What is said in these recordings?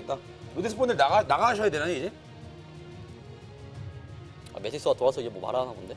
되겠다. 로데스 분들 나가 나가셔야 되나 이제? 아, 메티스가 돌아서 이제 뭐 말하나 본데?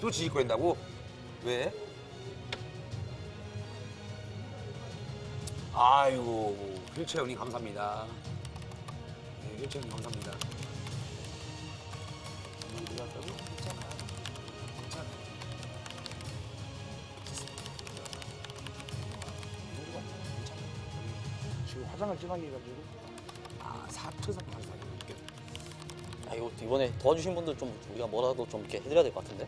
또 지질 거린다고? 왜? 아이고 휠체어 형님 감사합니다. 네, 휠체어 형님 감사합니다. 엄마 이리 갔다고? 괜찮아. 괜찮아. 괜찮아. 괜찮아. 지금 화장을 진하게 해가지고 아 화장이 이렇게 아, 이거 이번에 도와주신 분들 좀 우리가 뭐라도 좀 이렇게 해드려야 될 것 같은데?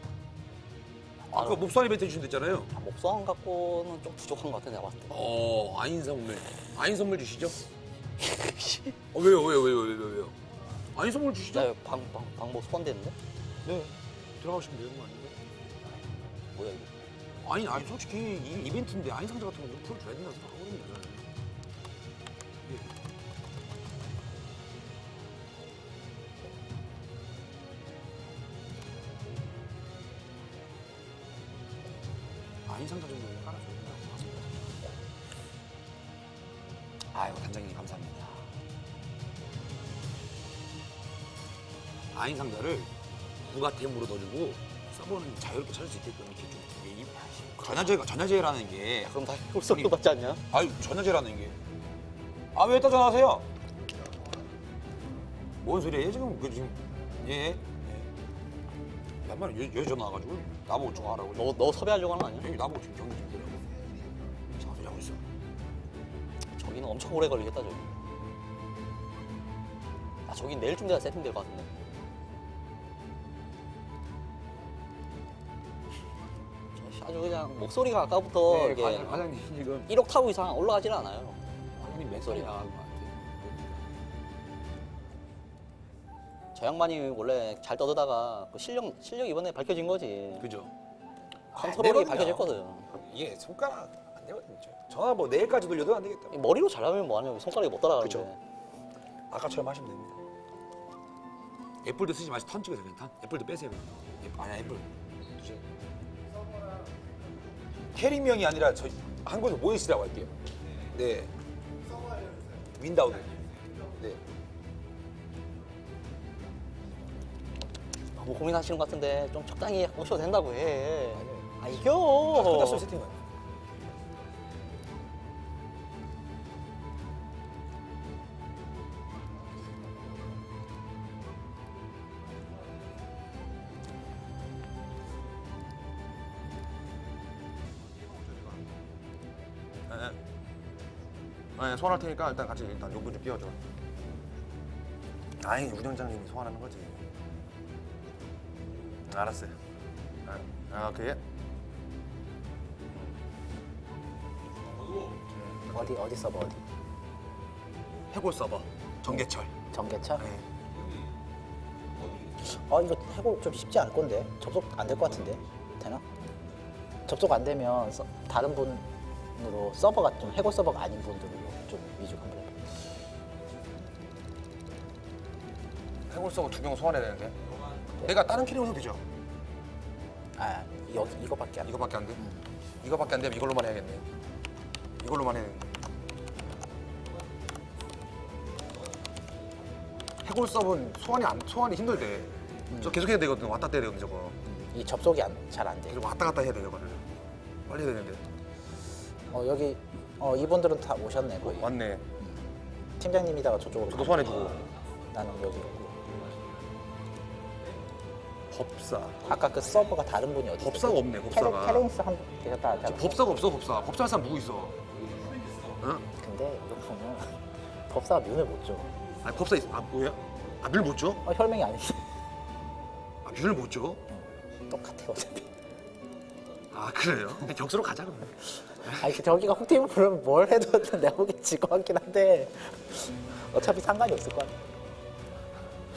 아까 몹살 이벤트 해주신댔잖아요. 아, 목소함 갖고는 좀 부족한 것 같아, 내가 봤을 때. 어 아인 선물 아인 선물 주시죠? 어 왜요 왜요 왜요 왜요 왜요 아인 선물 주시죠? 나 방, 방, 방법 소환됐는데? 네 들어가시면 되는 거 아닌가요? 뭐야, 이거? 아니 아니 솔직히 이 이벤트인데 아인 상자 같은 거 좀 풀어줘야 된다고 생각하거든요. 저는. 아인 상자를 부가템으로 넣어주고 서버는 자유롭게 찾을 수 있게끔 이렇게 좀 이게 이- 전야제가 전야제라는 게 그럼 다 홀속도 받지 않냐? 아유 전야제라는 게 아 왜 또 전화하세요? 뭔 소리예요 지금 그 지금 예. 예. 야만 여, 여 전화 와가지고 나보고 전화하라고 너, 너 섭외하려고 하는 거 아니야? 여기 나보고 지금 경기 좀 되라고 이상한 소리 하고 있어 저기는 엄청 오래 걸리겠다, 저기. 아, 저긴 내일쯤 돼야 세팅될 것 같은데. 아주 그냥 목소리가 아까부터 네, 이게 과장, 과장님 지금 1억 타고 이상 올라가질 않아요. 과장님. 맥소리 나간 것 같아 저 양반이 원래 잘 떠들다가 그 실력 실력 이번에 밝혀진 거지. 그죠 컨트롤이 안 되거든요. 밝혀졌거든. 이게 손가락 안 되거든요 전화 뭐 내일까지 돌려도 안 되겠다 이 머리로 잘하면 뭐하냐고 손가락이 못 따라가는데. 그쵸. 아까처럼 하시면 됩니다. 애플도 쓰지 마시고 턴 찍으세요 그냥 턴. 애플도 빼세요 그냥. 애- 아니 애플 두세요. 캐리명이 아니라 저희 한 곳에 모여 있으라고 할게요. 네. 윈다우드. 네. 너무 고민하시는 것 같은데 좀 적당히 오셔도 된다고 해. 아다 이겨. 끝났어요 세팅은. 네, 소환할 테니까 일단 같이 일단 요분 좀 띄워줘. 아니 운영장님이 소환하는 거지. 응, 알았어요. 아, 아, 오케이. 어디 어디 서버 어디? 해골 서버 정계철. 전개차? 네. 어 이거 해고 좀 쉽지 않을 건데 접속 안 될 것 같은데 되나? 접속 안 되면 서- 다른 분으로 서버가 좀 해고 서버가 아닌 분들로 좀 위주 한번 해봐. 해골 서버 두명 소환해야 되는데. 내가 다른 캐릭터 해도 되죠? 아 여기 이거밖에 안 돼. 이거밖에 안 돼? 이거밖에 안 되면 이걸로만 해야겠네. 이걸로만 해야 되는데. 해골 서버는 소환이 안 소환이 힘들대. 저 계속 해야 되거든. 왔다 갔다 해야 되거든 저거. 이 접속이 잘 안 돼. 그리고 왔다 갔다 해야 돼 저거를. 빨리 해야 되는데. 어 여기 어 이분들은 다 오셨네 거의. 왔네. 팀장님이다가 저쪽으로. 저도 소환해주고. 나는 여기 있고. 법사. 아까 그 서버가 다른 분이 어디? 법사가 없네, 법사가. 캐렌스 한 계셨다 하잖아. 법사가 없어 법사. 법사 할 사람 누구 있어? 응? 근데 이거 보면 법사가 뮤를 못 줘. 아니 법사 있. 아 뭐야? 아 뮤를 못 줘? 어, 혈맹이 아니지. 아 뮤를 못 줘? 똑같아 어차피. 아 그래요? 그냥 격수로 가자 그러면. 아니 그 저기가 혹팀을 부르면 뭘 해도 내가 보기엔 질것 같긴 한데 어차피 상관이 없을 것 같아.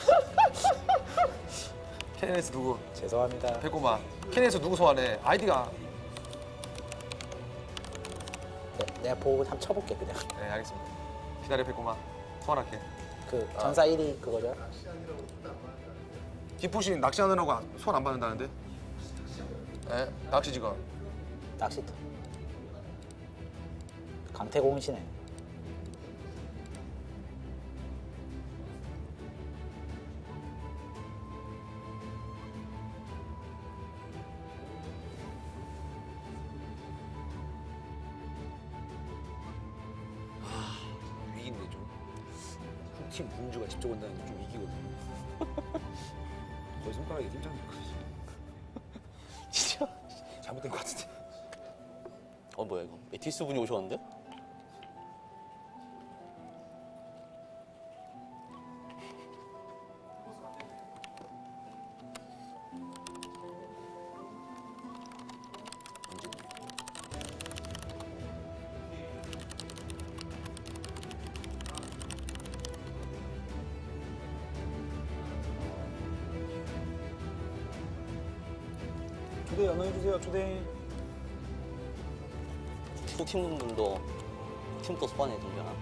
케네스 누구? 죄송합니다. 백고마. 케네스 누구 소환해? 아이디가. 네, 내가 보고 한번 쳐볼게 그냥. 네 알겠습니다. 기다려 백고마. 소환할게. 그 전사 1위 그거죠? 기푸신 낚시하느라고 소환 안 받는다는데? 네 낚시 직원. 낚시터. 강태공이시네. 위기인데 좀. 훅팀 문주가 직접 온다는 게 좀 위기거든. 거의 손가락에 팀장님 거지. 진짜? 잘못된 것 같은데. 어 뭐야 이거? 메티스 분이 오셨는데? 초대 연호해 주세요. 초대. 후팀 분들도 팀도 소환해 주려나?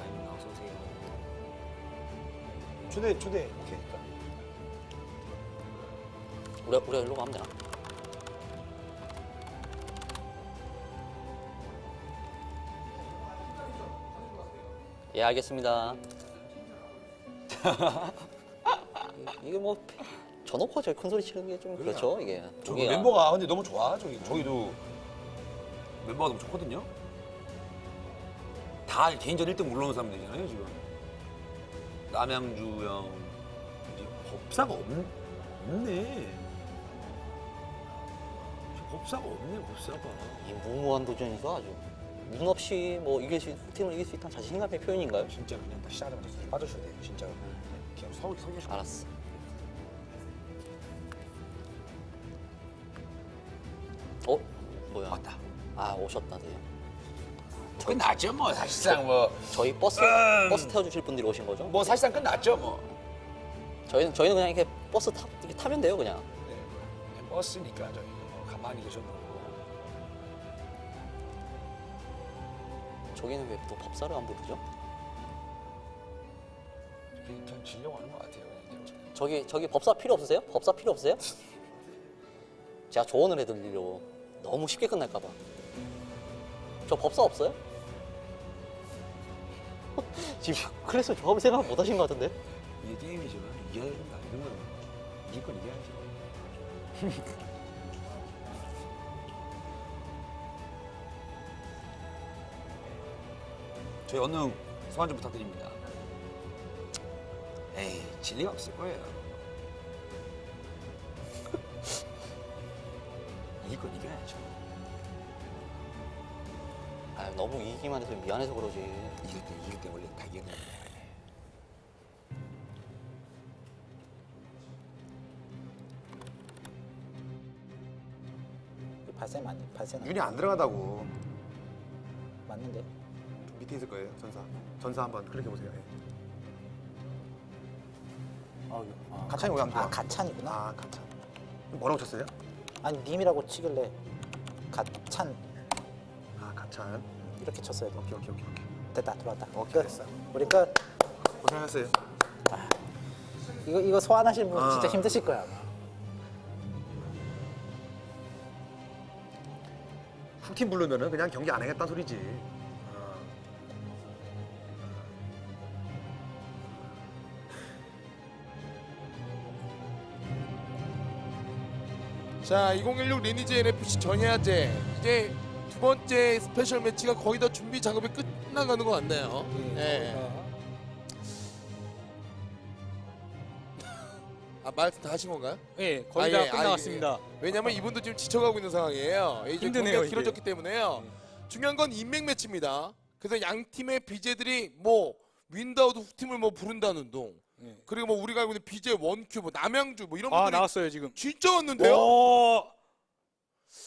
아니면 어서 오세요. 초대 초대. 오케이. 우리가 우리가 일로 가면 되나? 예 알겠습니다. 이- 이게 뭐 저놓고 저기 큰 소리 치는 게 좀 그렇죠 이게. 저기 멤버가 근데 너무 좋아. 저기 저기도 멤버가 너무 좋거든요. 다 개인전 1등 올라온 사람들이잖아요 지금. 남양주 형 이제 법사가 없, 없네. 법사가 없네 법사가. 이 무모한 도전에서 아주 문 없이 뭐 이길 수 팀을 이길 수 있다는 자신감의 표현인가요? 진짜 그냥 다 시작하자마자 술 빠져셔야 돼요 진짜. 그냥 서울 성계시. 알았어. 어 오셨다 네. 끝났죠 뭐 사실상 뭐. 저희 버스 음. 버스 태워주실 분들이 오신 거죠? 뭐 사실상 끝났죠 뭐. 저희는 저희는 그냥 이렇게 버스 타 이렇게 타면 돼요 그냥. 네. 그냥 버스니까 저희 뭐 가만히 계셔도 저기는 왜 또 법사를 안 부르죠? 그냥 전 지려고 하는 것 같아요. 이제. 저기 저기 법사 필요 없으세요? 법사 필요 없으세요? 제가 조언을 해드리려고 너무 쉽게 끝날까 봐. 저 법사 없어요? 지금 그래서 조합을 생각 못 하신 것 같은데? 이게 게임이죠. 이겨야 된다. 이런 건 이길 건 이겨야죠. 저희 언능 소환 좀 부탁드립니다. 에이, 진리가 없을 거예요. 이길 건 이겨야죠. 아 너무 이기기만 해서 미안해서 그러지. 이길 때, 이길 때 원래 다 됩니다. 발세 맞니? 발세 윤이 안 들어가다고. 맞는데? 좀 밑에 있을 거예요 전사. 전사 한번 클릭해 보세요. 예. 어, 아, 가찬이 왜안 들어와? 아 가찬이구나. 아 가찬. 뭐라고 쳤어요? 아니 님이라고 치길래 가찬 아 가찬. 이렇게 쳤어야 돼. 오케이 오케이 오케이. 오케이. 됐다 들어왔다. 오케이, 끝. 됐어. 우리 끝. 고생하셨어요. 이거 이거 소환하실 분 아. 진짜 힘드실 거야. 아마. 훅팀 부르면은 그냥 경기 안 하겠다는 소리지. 어. 자, 2016 리니지 NFC 전야제 이제 두 번째 스페셜 매치가 거의 다 준비 작업이 끝나가는 것 같네요. 예. 아, 말씀 다 하신 건가요? 네, 거의 다 아, 예, 아, 끝나갔습니다. 예. 왜냐면 이분도 지금 지쳐가고 있는 상황이에요. 이제 힘드네요, 경기가 이게. 길어졌기 때문에요. 중요한 건 인맥 매치입니다. 그래서 양 팀의 BJ들이 뭐 윈다우드 팀을 뭐 부른다는 동. 네. 그리고 뭐 우리가 알고 있는 BJ 원큐, 뭐 남양주 뭐 이런 아 분들이 나왔어요 지금. 진짜 왔는데요. 오,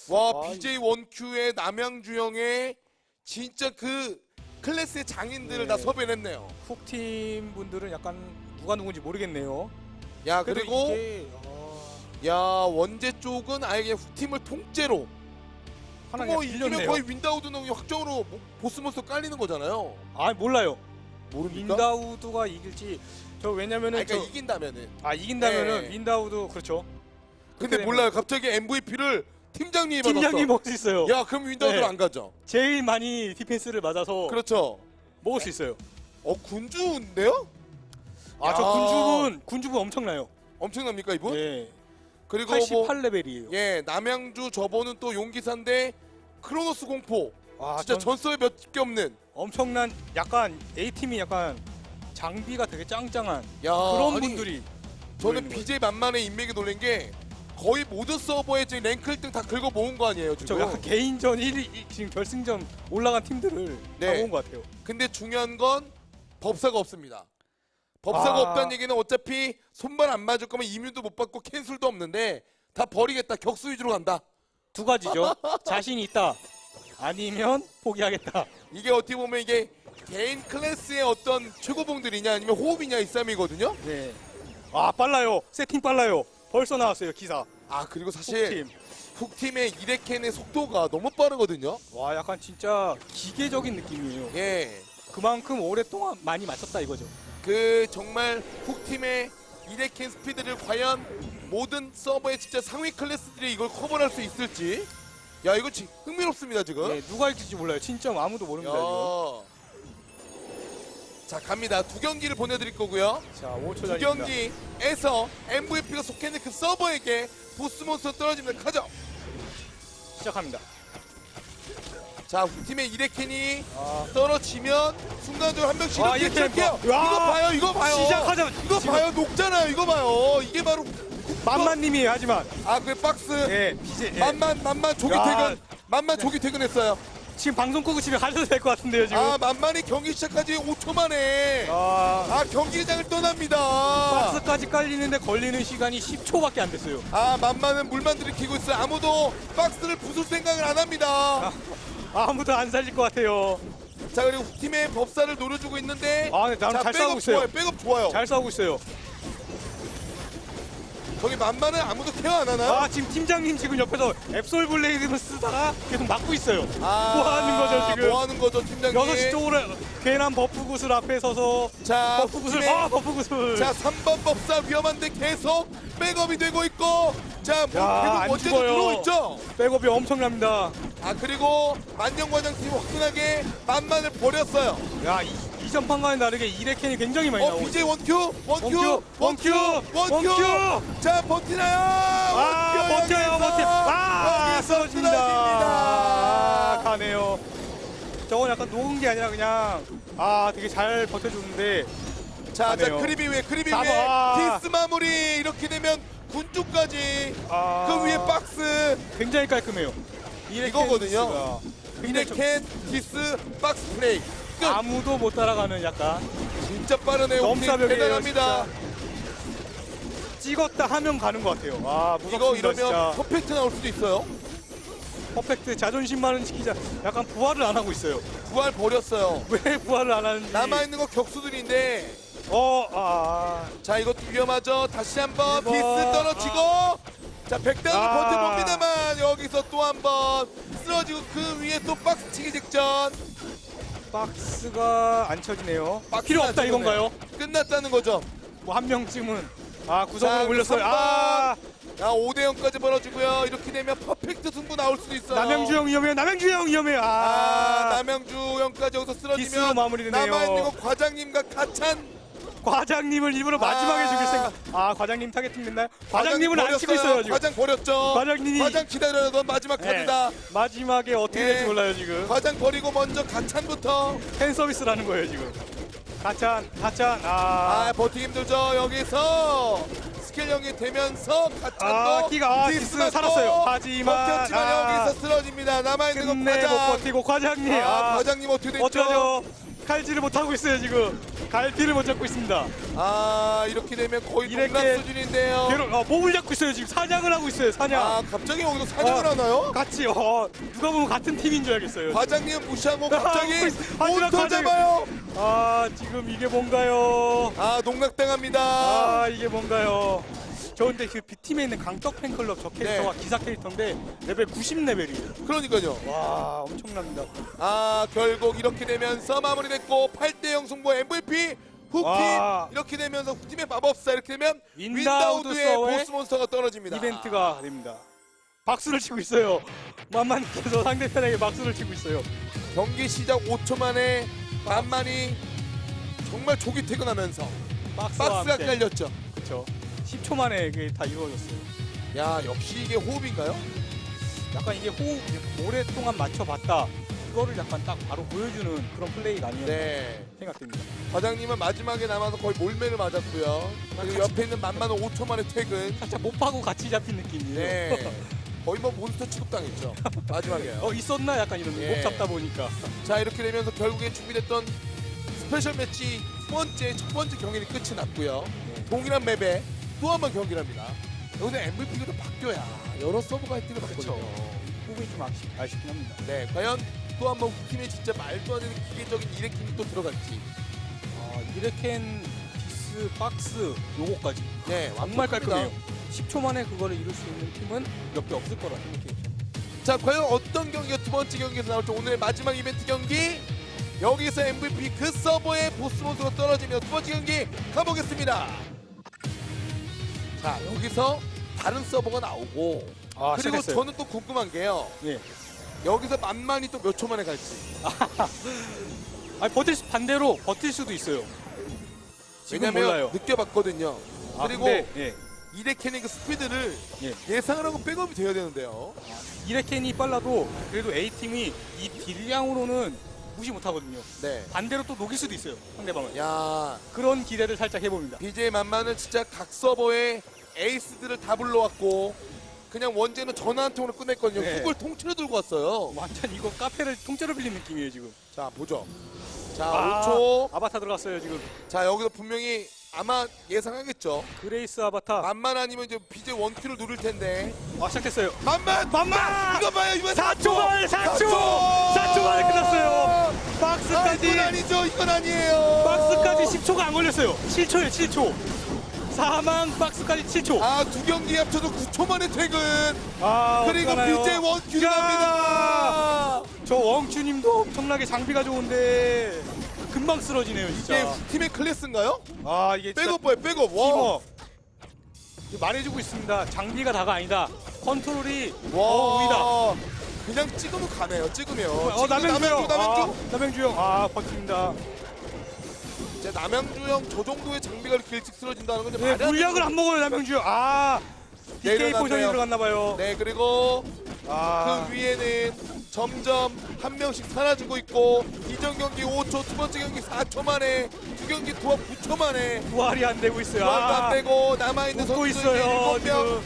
와 아, BJ 원큐의 남양주 형의 진짜 그 클래스의 장인들을 다 네. 섭외했네요. 훅팀 분들은 약간 누가 누군지 모르겠네요. 야 그래도 그리고 이게 아, 야 원제 쪽은 아예 그냥 팀을 통째로 하나 뭐 그냥 이기면 빌렸네요. 거의 윈다우드는 확정으로 뭐 보스모스 깔리는 거잖아요. 아 몰라요. 모릅니까? 윈다우드가 이길지 저 왜냐면은 아니, 그러니까 저- 이긴다면은. 아 이긴다면은 네. 윈다우드 그렇죠. 근데 그렇게 몰라요. 갑자기 MVP를 팀장님이 받았어. 팀장님 먹을 수 있어요. 야 그럼 윈다우드로 네. 안 가죠. 제일 많이 디펜스를 맞아서 그렇죠. 먹을 수 있어요. 어 군주인데요? 아저 야. 군주분 군주분 엄청나요. 엄청납니까 이분? 예. 그리고 뭐 88레벨이에요. 예, 남양주 저번은 또 용기사인데 크로노스 공포. 아, 진짜 전 전설에 몇 개 없는. 엄청난 약간 A 팀이 약간 장비가 되게 짱짱한 야, 그런 아니, 분들이 저는 모이는 BJ 만만의 인맥이 놀란 게 거의 모든 서버에 지금 랭크 1등 다 긁어 모은 거 아니에요 저 지금. 약간 개인전 1위 지금 결승전 올라간 팀들을 네. 다 모은 것 같아요. 근데 중요한 건 법사가 없습니다. 법사가 아. 없다는 얘기는 어차피 손발 안 맞을 거면 이민도 못 받고 캔슬도 없는데 다 버리겠다. 격수 위주로 간다. 두 가지죠. 자신이 있다. 아니면 포기하겠다. 이게 어떻게 보면 이게 개인 클래스의 어떤 최고봉들이냐 아니면 호흡이냐 이 싸움이거든요. 네. 아 빨라요. 세팅 빨라요. 벌써 나왔어요 기사. 아 그리고 사실 팀. 훅팀의 이레켄의 속도가 너무 빠르거든요. 와 약간 진짜 기계적인 느낌이에요. 예. 그만큼 오랫동안 많이 맞췄다 이거죠. 그 정말 훅팀의 이레켄 스피드를 과연 모든 서버의 진짜 상위 클래스들이 이걸 커버할 수 있을지 야 이거 지, 흥미롭습니다 지금 네, 누가 이길지 몰라요. 진짜 아무도 모릅니다. 야. 자 갑니다 두 경기를 보내드릴 거고요 자 5초 두 전입니다. 경기에서 MVP가 속해 있는 그 서버에게 보스몬스터 떨어집니다 가죠 시작합니다. 자 훅팀의 이레켄이 아, 떨어지면 순간적으로 한 명씩 아, 이렇게 이레켄 시작해요 뭐. 야. 이거 봐요 이거 봐요 시작하자마자 이거 지금 봐요 녹잖아요 이거 봐요 이게 바로 만만님이에요 하지만. 아 그 박스 예. 예. 만만 만만 조기 야. 퇴근 만만 조기 퇴근했어요. 지금 방송 끄고 집에 가셔도 될 것 같은데요 지금. 아 만만이 경기 시작하지 5초 만에 아, 아 경기장을 떠납니다. 박스까지 깔리는데 걸리는 시간이 10초밖에 안 됐어요. 아 만만은 물만 들이키고 있어요. 아무도 박스를 부술 생각을 안 합니다. 아무도 안 살릴 것 같아요. 자 그리고 팀의 법사를 노려주고 있는데 아, 네, 나는 자잘 백업 싸우고 있어요. 좋아요. 백업 좋아요. 잘 싸우고 있어요. 저기 만만은 아무도 케어 안 하나요? 아 지금 팀장님 지금 옆에서 앱솔 블레이드를 쓰다가 계속 막고 있어요. 아, 뭐 하는 거죠, 지금? 뭐 하는 거죠 팀장님? 6시 쪽으로 괜한 버프 구슬 앞에 서서 자 버프 구슬 팀의- 아 버프 구슬 자 3번 법사 위험한데 계속 백업이 되고 있고 자 뭐 야, 안 계속 원제도 죽어요. 들어오고 있죠. 백업이 엄청납니다. 아 그리고 만년과장 팀 화끈하게 만만을 버렸어요. 야 이, 이전 판과는 다르게 이레켄이 굉장히 많이 어 나오고 BJ 원큐 원큐 원큐, 원큐. 자 버티나요? 아 버텨요 버텨 아 쓰러집니다 아. 가네요 저건 약간 녹은 게 아니라 그냥 아 되게 잘 버텨주는데 자, 자 가네요. 크리비 위에 크리비 잡아. 위에 디스 마무리 이렇게 되면 군주까지 아, 그 위에 박스 굉장히 깔끔해요 이거거든요. 이레켄 굉장히 디스 박스 플레이 끝. 아무도 못 따라가는 약간 진짜 빠르네요. 넘사벽이에요, 대단합니다. 찍었다 하면 가는 것 같아요 아 이거 무섭습니다 이러면 진짜 퍼펙트 나올 수도 있어요. 퍼펙트 자존심만은 지키자 약간 부활을 안 하고 있어요 부활 버렸어요. 왜 부활을 안 하는지 남아 있는 거 격수들인데 어 아 자 이것도 위험하죠. 다시 한번 이거, 디스 떨어지고 자 백단을 아. 버텨봅니다만 여기서 또 한번 쓰러지고 그 위에 또 박스 치기 직전. 박스가 안 쳐지네요 박스가 필요 안 없다. 이건가요? 끝났다는 거죠. 뭐 한 명쯤은 아 자, 구석으로 올렸어요. 아 야 5대 0까지 벌어지고요. 이렇게 되면 퍼펙트 승부 나올 수도 있어요. 남양주 형 위험해요. 남양주 형 위험해요. 아, 아, 남양주 형까지 여기서 쓰러지면 마무리되네요. 남아 있는 거 과장님과 가찬 과장님을 일부러 마지막에 아. 죽일 생각. 아 과장님 타겟팅 됐나요? 과장님은 안 치고 버렸어요. 있어요 지금. 과장 버렸죠. 과장님이- 과장 기다려요. 넌 마지막 네. 카드다. 마지막에 어떻게 예. 될지 몰라요 지금. 과장 버리고 먼저 가찬부터. 팬 서비스라는 거예요 지금. 가찬, 가찬. 아, 아, 버티기 힘들죠. 여기서 스킬 형이 되면서 가찬도 아, 키가- 아, 디스 디스 맞고 살았어요. 하지만, 버텼지만 아. 여기서 쓰러집니다. 남아 있는 건 끝내 못 과장. 버티고 과장님. 아, 아, 과장님 어떻게 됐죠? 어떡하죠? 칼질을 못 하고 있어요 지금. 갈피를 못 잡고 있습니다. 아 이렇게 되면 거의 이렇게 농락 수준인데요. 괴로, 어, 몸을 잡고 있어요. 지금 사냥을 하고 있어요. 사냥. 아 갑자기 여기서 사냥을 어. 하나요? 같이 어, 누가 보면 같은 팀인 줄 알겠어요. 과장님 무시하고 아, 갑자기 하지만 몬스터 과장님- 잡아요. 아 지금 이게 뭔가요? 아 농락당합니다. 아 이게 뭔가요? 저 근데 그 B팀에 있는 강떡 팬클럽 저 캐릭터가 네. 기사 캐릭터인데 레벨 90레벨이에요. 그러니까요. 와 엄청납니다. 아 결국 이렇게 되면서 마무리됐고 8대0 승부 MVP 후팀 와. 이렇게 되면서 후팀의 마법사 이렇게 되면 윈다우드 윈다우드의 서의 보스 몬스터가 떨어집니다. 이벤트가 됩니다. 박수를 치고 있어요. 만만께서 상대편에게 박수를 치고 있어요. 경기 시작 5초 만에 만만이 정말 조기 퇴근하면서 박스와 박스가 함께. 깔렸죠. 그렇죠. 10초 만에 이게 다 이루어졌어요. 야 역시 이게 호흡인가요? 약간 이게 호흡 오랫동안 맞춰봤다. 이거를 약간 딱 바로 보여주는 그런 플레이가 아니었나 네. 생각됩니다. 과장님은 마지막에 남아서 거의 몰매를 맞았고요. 그리고 옆에 있는 만만은 5초 만에 퇴근. 살짝 못하고 같이 잡힌 느낌이에요. 네. 거의 뭐 몬스터 취급당했죠. 마지막에요. 어 있었나 약간 이런 예. 못 잡다 보니까 자 이렇게 되면서 결국에 준비됐던 스페셜 매치 두 번째 첫 번째 경기는 끝이 났고요. 네. 동일한 맵에 또 한 번 경기를 합니다. 여기서 MVP가 또 바뀌어야 여러 할 때가 그렇죠. 부분이 좀 아쉽, 아쉽긴 합니다. 네, 과연 또 한번 팀에 진짜 말도 안 되는 기계적인 이레킹이 또 들어갈지. 아, 이레켄 디스 박스 요거까지 네, 정말 완벽합니다. 깔끔해요. 10초 만에 그거를 이룰 수 있는 팀은 몇 개 없을 거라 생각해요. 자, 과연 어떤 경기가 두 번째 경기에서 나올지 오늘의 마지막 이벤트 경기 여기서 MVP 그 서버의 보스 몬스가 떨어지며 두 번째 경기 가보겠습니다. 자, 여기서 다른 서버가 나오고 아, 그리고 시작했어요. 저는 또 궁금한 게요. 예. 여기서 만만이 또몇 초 만에 갈지. 아니 버틸 수, 반대로 버틸 수도 있어요. 지금 왜냐면 몰라요. 느껴봤거든요. 아, 그리고 근데, 예. 이레케닝 그 스피드를 예. 예상을 하고 백업이 돼야 되는데요. 이레켄이 빨라도 그래도 A 팀이 이 딜량으로는 무시 못하거든요. 네. 반대로 또 녹일 수도 있어요. 상대방을. 야, 그런 기대를 살짝 해봅니다. BJ 만만은 진짜 각 서버에 에이스들을 다 불러왔고 그냥 원제는 전화 한 통으로 끝냈거든요. 네. 그걸 통째로 들고 왔어요. 완전 이거 카페를 통째로 빌린 느낌이에요 지금. 자 보죠. 자 아, 5초. 아바타 들어갔어요 지금. 자 여기서 분명히 아마 예상하겠죠. 그레이스 아바타. 만만 아니면 이제 BJ 원큐를 누를 텐데. 아 시작했어요. 만만 만만! 이거 봐요 이번 4초 만에 4초! 4초 만에 끝났어요. 아 박스까지 이건 아니에요. 박스까지 10초가 안 걸렸어요. 7초에 7초. 사망 박스까지 7초. 아 두 경기 합쳐서 9초 만에 퇴근. 아, 그리고 없잖아요. BJ! 갑니다. 저 웡추님도 엄청나게 장비가 좋은데 금방 쓰러지네요 이게 진짜. 팀의 클래스인가요? 아 이게 진짜 백업 봐요 백업. 와. 팀워 이거 말해주고 있습니다. 장비가 다가 아니다. 컨트롤이 와. 어 우이다. 그냥 찍으면 가네요. 찍으면. 어 지금 남양주 형. 남양주 남양주. 아, 남양주 형. 아 버팁니다. 제 남양주 형 저 정도의 장비가 이렇게 일찍 쓰러진다는 건 이제 네, 말이 안 물약을 되는 안 먹어요 남양주 형. 아 DK. 포션이 들어갔나 봐요. 네 그리고 아 그 위에는 점점 한 명씩 사라지고 있고 이전 경기 5초 두 번째 경기 4초 만에 두 경기 투합 9초 만에 부활이 안 되고 있어요. 투합도 안 아, 되고 남아있는 웃고 선수들 있어요 7명 지금.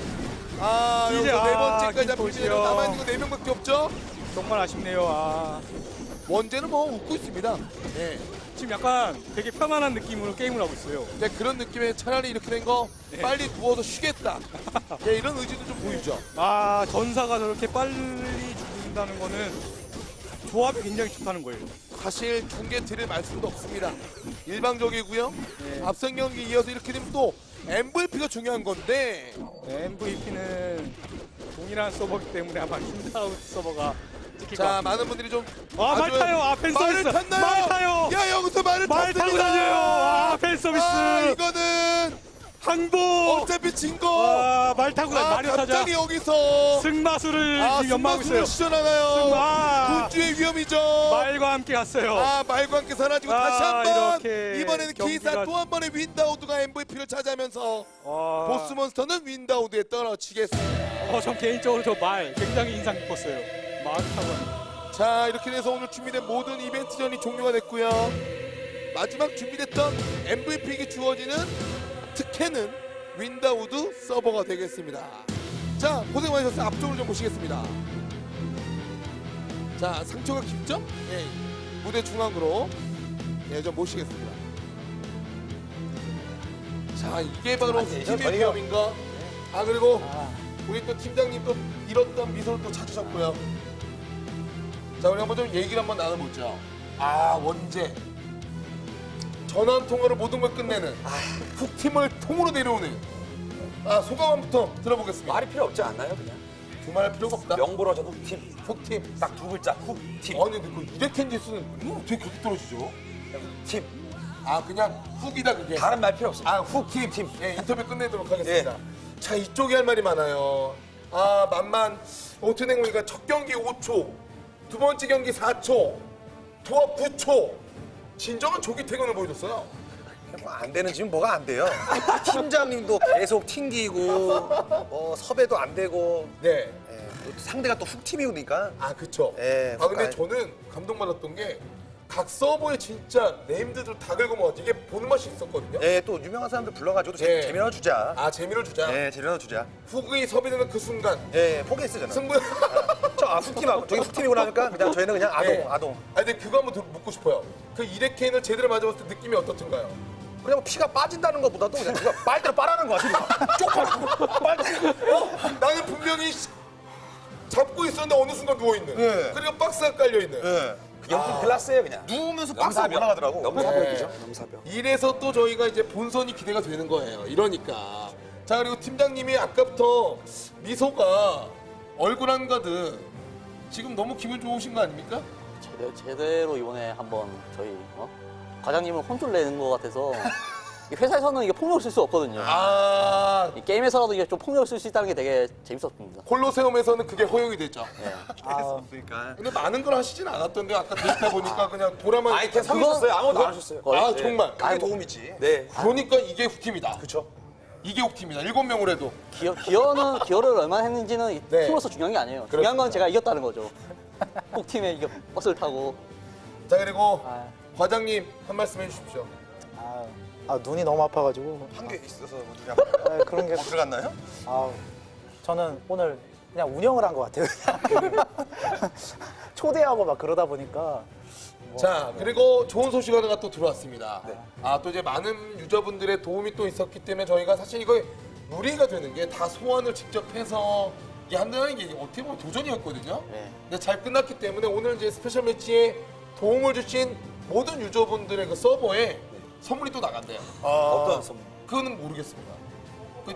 아 이제 여기서 네 아, 번째까지 김포시요. 남아있는 거 4명밖에 없죠 정말 아쉽네요. 아 원제는 뭐 웃고 있습니다 네. 지금 약간 되게 편안한 느낌으로 게임을 하고 있어요. 네, 그런 느낌에 차라리 이렇게 된거 네. 빨리 누워서 쉬겠다 네, 이런 의지도 좀 보이죠 아 전사가 저렇게 빨리 죽는다는 거는 조합이 굉장히 좋다는 거예요. 사실 중계 드릴 말씀도 없습니다. 일방적이고요. 네. 앞선 경기 이어서 이렇게 되면 또 MVP가 중요한 건데 MVP는 동일한 서버기 때문에 아마 윈다우트 서버가 자. 많은 분들이 좀 아, 말 아주- 타요. 아, 팬 말을 서비스. 탔나요? 말 타요. 야 여기서 말을 말 타고 탔습니다. 다녀요. 아, 팬 서비스. 아, 이거는 항복. 어차피 진 거. 아, 말 타고 아, 마리오 타자. 갑자기 여기서 승마수를 아, 지금 연마하고 있어요. 승마수를 시전하나요? 승마. 군주의 위험이죠. 말과 함께 갔어요. 아 말과 함께 사라지고 아, 다시 한번 이렇게 이번에는 기사 경기가- 또한 번의 윈다우드가 MVP를 차지하면서 아, 보스 몬스터는 윈다우드에 떨어지겠습니다. 어, 전 개인적으로 저 말 굉장히 인상 깊었어요. 하는. 자 이렇게 돼서 오늘 준비된 모든 이벤트전이 종료가 됐고요. 마지막 준비됐던 MVP에게 주어지는 특혜는 윈다우드 서버가 되겠습니다. 자 고생 많으셨어요. 앞쪽으로 좀 보시겠습니다. 자 상처가 깊죠? 예 무대 중앙으로 예좀 모시겠습니다. 자 이게 바로 안 되죠, 팀의 저희가. 위험인가? 아 그리고 우리 또 팀장님 또 잃었던 미소를 또 찾으셨고요. 자 우리 한번 좀 얘기를 한번 나눠보죠. 아 원제 전화 통화로 모든 걸 끝내는 훅 팀을 통으로 내려오는 아 소감부터 들어보겠습니다. 말이 필요 없지 않나요, 그냥? 두말 할 필요가 없다. 명불허전 훅팀. 훅팀. 딱 두 글자, 훅팀. 아니 근데 그 이데켄지스는 이거 어떻게 그렇게 떨어지죠? 팀. 아 그냥 훅이다 그게. 다른 말 필요 없어. 아, 훅팀. 팀. 예, 인터뷰 끝내도록 하겠습니다. 자, 이쪽에 할 말이 많아요. 아, 만만 오트냉 보니까 첫 경기 5초, 두 번째 경기 4초, 도합 9초. 진정한 조기 퇴근을 보여줬어요. 뭐안 되는 지금 뭐가 안 돼요. 팀장님도 계속 튕기고 뭐 섭외도 안 되고 네. 예, 또 상대가 또 훅 팀이니까 아, 그쵸. 예, 아, 근데 훅 저는 감동받았던 게 각 서버에 진짜 네임드들 다 긁어모아 이게 보는 맛이 있었거든요. 예, 또 유명한 사람들 불러가지고 재, 예. 재미나 주자. 아, 재미를 주자. 예, 재미나 주자. 훅이 섭외되는 그 순간 예, 포기했어 저는. 승부. 저 아, 훅팀하고 저기 훅팀이구나 하니까 그냥 저희는 그냥 아동, 예. 아동. 아, 근데 그거 한번 들- 묻고 싶어요. 그 이레케인을 제대로 맞아봤을 때 느낌이 어떻던가요? 그냥 뭐 피가 빠진다는 것보다도 그냥 누가 빨대로 빨아는 거 같아. 쪽 빨대. 어? 나는 분명히 시- 잡고 있었는데 어느 순간 누워있는. 예. 그리고 박스가 깔려있는. 예. 영품 클라스예요, 그냥. 누우면서 박스가 올라가더라고. 넘사벽이죠, 넘사벽. 이래서 또 저희가 이제 본선이 기대가 되는 거예요. 이러니까. 자, 그리고 팀장님이 아까부터 미소가 얼굴 한가득 지금 너무 기분 좋으신 거 아닙니까? 제대로, 제대로 이번에 한번 저희 어? 과장님을 혼쭐 내는 것 같아서 이 회사에서는 이게 폭력을 쓸 수 없거든요. 아, 이 게임에서라도 이게 좀 폭력을 쓸 수 있다는 게 되게 재밌었습니다. 콜로세움에서는 그게 허용이 됐죠. 예. 아, 그러니까. 근데 많은 걸 하시진 않았던데 아까 데이터 보니까 그냥 돌아만 아이템 서 그건- 있었어요. 아무것도 안 하셨어요. 아 네. 정말 그게 아이고. 도움이지. 네. 그러니까 이게 훅팀이다 그쵸. 이게 훅팀이다 일곱 명을 해도 기어, 기어는 기어를 얼마나 했는지는 이 네. 팀으로서 중요한 게 아니에요. 중요한 건 제가 이겼다는 거죠. 꼭 팀에 이겨 버스를 타고 자 그리고 아, 과장님 한 말씀 해주십시오 아, 아, 눈이 너무 아파가지고 한 개 있어서 뭐 누가 아, 그런 게 어, 들어갔나요? 아, 저는 오늘 그냥 운영을 한 것 같아요. 초대하고 막 그러다 보니까 자 그리고 좋은 소식 하나가 또 들어왔습니다 아 또 이제 많은 유저분들의 도움이 또 있었기 때문에 저희가 사실 이거 무리가 되는 게 다 소환을 직접 해서 이게 한다는 게 어떻게 보면 도전이었거든요 네. 근데 잘 끝났기 때문에 오늘 이제 스페셜 매치에 도움을 주신 모든 유저분들의 그 서버에 선물이 또 나간대요 어떤 선물? 그거는 모르겠습니다. 그...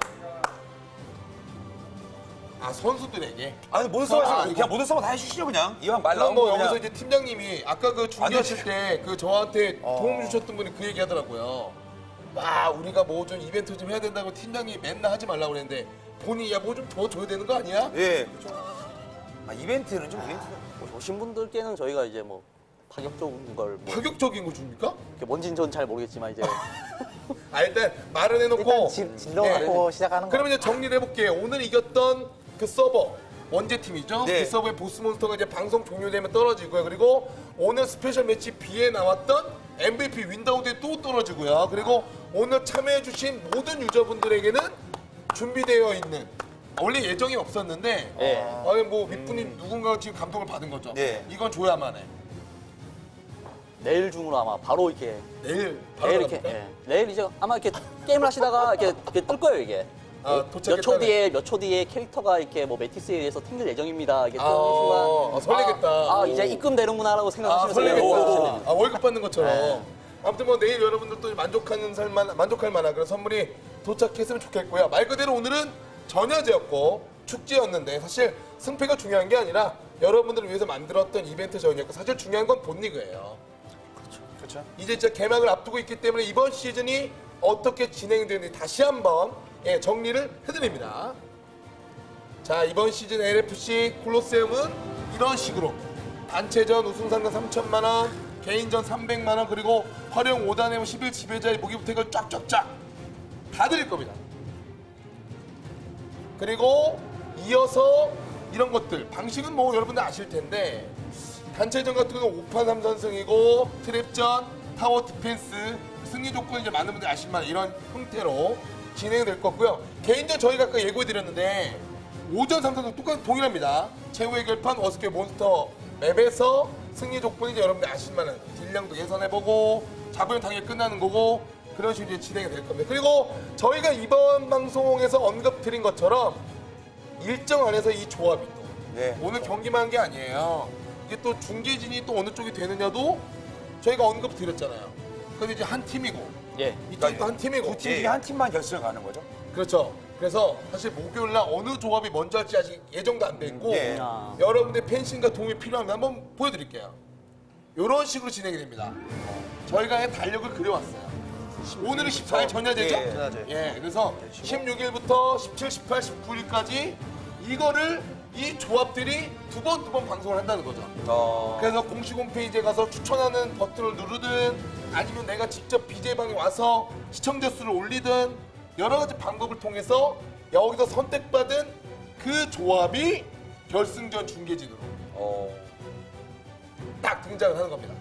아 선수들에게. 아니, 모든 아, 서버 이거- 그냥 모든 서버 다 해주시죠, 그냥. 이왕 말 그럼 나온 뭐거 여기서 그냥. 이제 팀장님이 아까 그 중계하실 때 그 저한테 도움 주셨던 분이 그 얘기 하더라고요. 와 우리가 뭐 좀 이벤트 좀 해야 된다고 팀장님이 맨날 하지 말라고 그랬는데 본인이 야 뭐 좀 더 줘야 되는 거 아니야? 예. 아, 이벤트는 좀 이벤트. 뭐 오신 분들께는 저희가 이제 뭐 파격적인 걸 뭐, 파격적인 거 줍니까? 이렇게 뭔진 전 잘 모르겠지만 이제 아 일단 말은 해놓고 일단 질- 질러갖고 시작하는 거. 그러면 이제 정리를 해볼게요. 오늘 이겼던 그 서버 원제 팀이죠. 네. 그 서버의 보스 몬스터가 이제 방송 종료되면 떨어지고요. 그리고 오늘 스페셜 매치 B에 나왔던 MVP 윈다우드에 또 떨어지고요. 그리고 오늘 참여해주신 모든 유저분들에게는 준비되어 있는 원래 예정이 없었는데 예. 아니 뭐 윗분이 누군가 지금 감동을 받은 거죠. 네. 이건 줘야만 해. 내일 중으로 아마 바로 이렇게 내일 바로 내일 이렇게 나갑니까? 예. 내일 이제 아마 이렇게 게임을 하시다가 이렇게, 이렇게 뜰 거예요 이게. 아, 몇초 도착했다네. 뒤에 몇 초 뒤에 캐릭터가 이렇게 뭐 매티스에 의해서 튕길 예정입니다. 이게 아, 순간 아, 설레겠다. 아, 아, 이제 입금되는구나라고 아, 생각하시면서 설레겠다. 내려오시면 아, 월급 받는 것처럼. 네. 아무튼 뭐 내일 여러분들도 만족하는 살만 만족할 만한 그런 선물이 도착했으면 좋겠고요. 말 그대로 오늘은 전야제였고 축제였는데 사실 승패가 중요한 게 아니라 여러분들을 위해서 만들었던 이벤트 전이었고 사실 중요한 건 본리그예요. 그렇죠. 이제 진짜 개막을 앞두고 있기 때문에 이번 시즌이 어떻게 진행되는지 다시 한번 예, 정리를 해드립니다. 자 이번 시즌 LFC 콜로세움은 이런 식으로 단체전 우승 상금 3천만 원, 개인전 300만 원 그리고 활용 5단에 11 지배자의 무기부택을 쫙쫙쫙 다 드릴 겁니다. 그리고 이어서 이런 것들 방식은 뭐 여러분들 아실 텐데 단체전 같은 경우는 5판 3선승이고 트랩전, 타워 디펜스 승리 조건 이제 많은 분들이 아실 만한 이런 형태로 진행될 거고요. 개인전 저희가 아까 예고해드렸는데 오전 3선승 똑같이 동일합니다. 최후의 결판 워스케 몬스터 맵에서 승리 조건이 이제 여러분들 아실 만한 딜량도 예산해보고 잡으면 당연히 끝나는 거고 그런 식으로 이제 진행이 될 겁니다. 그리고 저희가 이번 방송에서 언급드린 것처럼 일정 안에서 이 조합이 또 네. 오늘 경기만 한 게 아니에요. 이게 또 중계진이 또 어느 쪽이 되느냐도 저희가 언급드렸잖아요. 근데 이제 한 팀이고 예. 이쪽도 한 팀이고 두 팀 중에 한 팀만 결승을 가는 거죠? 그렇죠. 그래서 사실 목요일 날 어느 조합이 먼저 할지 아직 예정도 안 돼 있고 예. 아. 여러분들 팬심과 도움이 필요하면 한번 보여드릴게요. 이런 식으로 진행이 됩니다. 저희가 달력을 그려왔어요. 오늘은 14일 전야제죠? 예, 전야제. 예, 그래서 16일부터 17, 18, 19일까지 이거를 이 조합들이 두 번 두 번 방송을 한다는 거죠. 어, 그래서 공식 홈페이지에 가서 추천하는 버튼을 누르든 아니면 내가 직접 BJ방에 와서 시청자 수를 올리든 여러 가지 방법을 통해서 여기서 선택받은 그 조합이 결승전 중계진으로 어, 딱 등장을 하는 겁니다.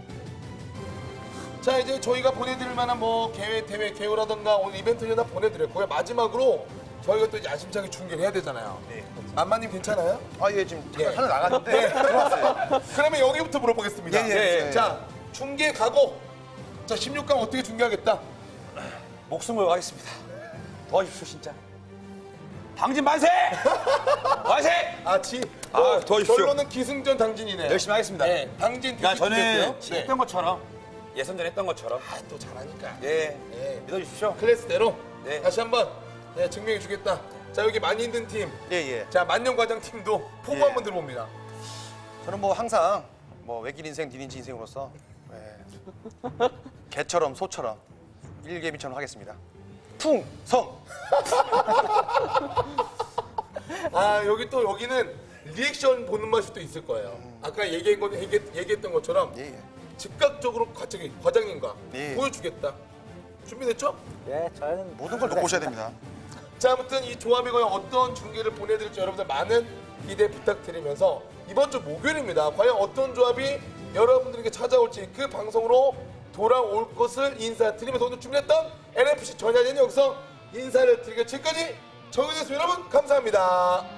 자 이제 저희가 보내드릴 만한 뭐 대회 대회 개요라던가 오늘 이벤트를 다 보내드렸고요. 마지막으로 저희가 또 이제 아심차게 중계를 해야 되잖아요. 만마님 괜찮아요? 아, 예, 지금 잠깐 예. 하나 나갔는데. 네, 들어왔어요. 그러면 여기부터 물어보겠습니다. 예, 예, 예. 자, 중계 가고. 자, 16강 어떻게 중계하겠다? 목숨을 하겠습니다. 도와주십시오 진짜. 당진 만세! 만세! 아, 지. 아, 뭐, 도와주십시오. 결론은 기승전 당진이네요. 열심히 하겠습니다. 네, 당진 그러니까 저는. 네. 했던 것처럼 예선전 했던 것처럼 아, 또 잘하니까. 예 네. 믿어주십시오. 클래스대로 네. 다시 한번 네, 증명해 주겠다. 자, 여기 많이 힘든 팀. 예, 예. 자, 만년과장 팀도 포부 예. 한번 들어봅니다. 저는 뭐 항상 뭐 외길 인생, 뒷인지 인생으로서 예. 개처럼 소처럼 일개미처럼 하겠습니다. 풍성. 아 여기 또 여기는 리액션 보는 맛이 또 있을 거예요. 아까 얘기한 거 얘기, 얘기 했던 것처럼 예, 예. 즉각적으로 과장님 과장님과 예. 보여주겠다. 준비됐죠? 예, 저희는 모든 걸 놓고 오셔야 됩니다. 자 아무튼 이 조합이 과연 어떤 중계를 보내드릴지 여러분들 많은 기대 부탁드리면서 이번 주 목요일입니다. 과연 어떤 조합이 여러분들에게 찾아올지 그 방송으로 돌아올 것을 인사드리면서 오늘 준비했던 NFC 전야제는 여기서 인사를 드리겠습니다. 지금까지 정윤이었습니다. 여러분 감사합니다.